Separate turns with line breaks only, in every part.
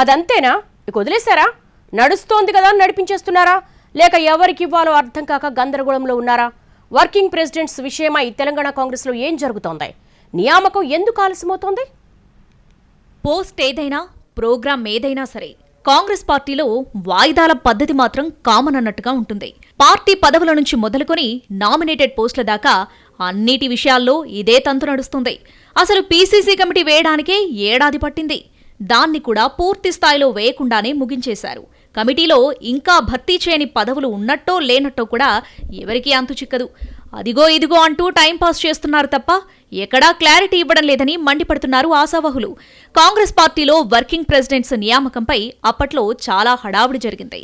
అదంతేనా? ఇక వదిలేశారా? నడుస్తోంది కదా నడిపించేస్తున్నారా? లేక ఎవరికి ఇవ్వాలో అర్థం కాక గందరగోళంలో ఉన్నారా? వర్కింగ్ ప్రెసిడెంట్స్ విషయమై తెలంగాణ కాంగ్రెస్లో ఏం జరుగుతోంది? నియామకం ఎందుకు ఆలస్యమవుతోంది?
పోస్ట్ ఏదైనా ప్రోగ్రామ్ ఏదైనా సరే కాంగ్రెస్ పార్టీలో వాయిదాల పద్ధతి మాత్రం కామన్ అన్నట్టుగా ఉంటుంది. పార్టీ పదవుల నుంచి మొదలుకొని నామినేటెడ్ పోస్టుల దాకా అన్నిటి విషయాల్లో ఇదే తంతు నడుస్తుంది. అసలు పీసీసీ కమిటీ వేయడానికే ఏడాది పట్టింది. దాన్ని కూడా పూర్తి స్థాయిలో వేయకుండానే ముగించేశారు. కమిటీలో ఇంకా భర్తీ చేయని పదవులు ఉన్నట్టో లేనట్టో కూడా ఎవరికీ అంతు చిక్కదు. అదిగో ఇదిగో అంటూ టైంపాస్ చేస్తున్నారు తప్ప ఎక్కడా క్లారిటీ ఇవ్వడం లేదని మండిపడుతున్నారు ఆశావహులు. కాంగ్రెస్ పార్టీలో వర్కింగ్ ప్రెసిడెంట్స్ నియామకంపై అప్పట్లో చాలా హడావుడి జరిగింది.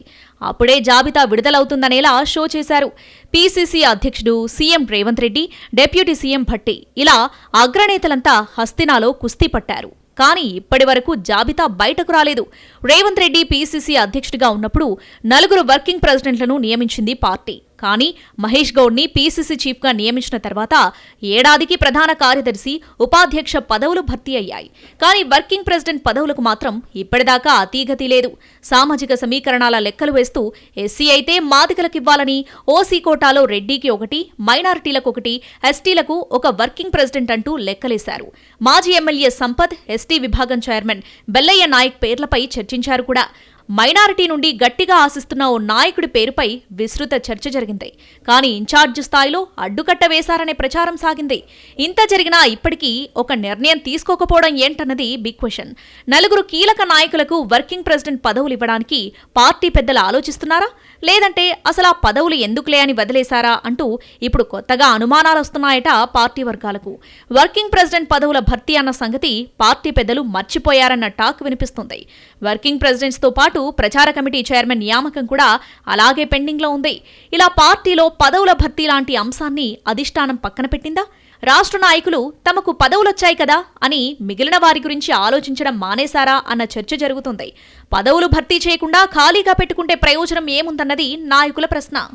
అప్పుడే జాబితా విడుదలవుతుందనేలా షో చేశారు. పీసీసీ అధ్యక్షుడు CM Revanth Reddy deputy CM Bhatti ఇలా అగ్రనేతలంతా హస్తినాలో కుస్తీ పట్టారు. కానీ ఇప్పటి వరకు జాబితా బయటకు రాలేదు. రేవంత్ రెడ్డి పీసీసీ అధ్యక్షుడిగా ఉన్నప్పుడు నలుగురు వర్కింగ్ ప్రెసిడెంట్లను నియమించింది పార్టీ. కానీ మహేష్ గౌడ్ని పీసీసీ చీఫ్గా నియమించిన తర్వాత ఏడాదికి ప్రధాన కార్యదర్శి ఉపాధ్యక్ష పదవులు భర్తీ అయ్యాయి. కానీ వర్కింగ్ ప్రెసిడెంట్ పదవులకు మాత్రం ఇప్పటిదాకా అతీగతి లేదు. సామాజిక సమీకరణాల లెక్కలు వేస్తూ ఎస్సీ అయితే మాదికలకివ్వాలని ఓసీ కోటాలో రెడ్డికి ఒకటి మైనారిటీలకు ఒకటి ఎస్టీలకు ఒక వర్కింగ్ ప్రెసిడెంట్ అంటూ లెక్కలేశారు. మాజీ ఎమ్మెల్యే సంపత్ ఎస్టీ విభాగం చైర్మన్ బెల్లయ్య నాయక్ పేర్లపై చర్చించారు కూడా. మైనారిటీ నుండి గట్టిగా ఆశిస్తున్న ఓ నాయకుడి పేరుపై విస్తృత చర్చ జరిగింది. కానీ ఇన్ఛార్జ్ స్థాయిలో అడ్డుకట్ట వేశారనే ప్రచారం సాగింది. ఇంత జరిగినా ఇప్పటికీ ఒక నిర్ణయం తీసుకోకపోవడం ఏంటన్నది బిగ్ క్వశ్చన్ నలుగురు కీలక నాయకులకు వర్కింగ్ ప్రెసిడెంట్ పదవులు ఇవ్వడానికి పార్టీ పెద్దలు ఆలోచిస్తున్నారా? లేదంటే అసలు ఆ పదవులు ఎందుకులే అని వదిలేశారా అంటూ ఇప్పుడు కొత్తగా అనుమానాలు వస్తున్నాయట పార్టీ వర్గాలకు. వర్కింగ్ ప్రెసిడెంట్ పదవుల భర్తీ అన్న సంగతి పార్టీ పెద్దలు మర్చిపోయారన్న టాక్ వినిపిస్తుంది. వర్కింగ్ ప్రెసిడెంట్స్తో పాటు ప్రచార కమిటీ చైర్మన్ నియామకం కూడా అలాగే పెండింగ్లో ఉంది. ఇలా పార్టీలో పదవుల భర్తీ లాంటి అంశాన్ని అధిష్టానం పక్కన పెట్టిందా? రాష్ట్ర నాయకులు తమకు పదవులొచ్చాయి కదా అని మిగిలిన వారి గురించి ఆలోచించడం మానేశారా అన్న చర్చ జరుగుతుంది. పదవులు భర్తీ చేయకుండా ఖాళీగా పెట్టుకుంటే ప్రయోజనం ఏముందన్నది నాయకుల ప్రశ్న.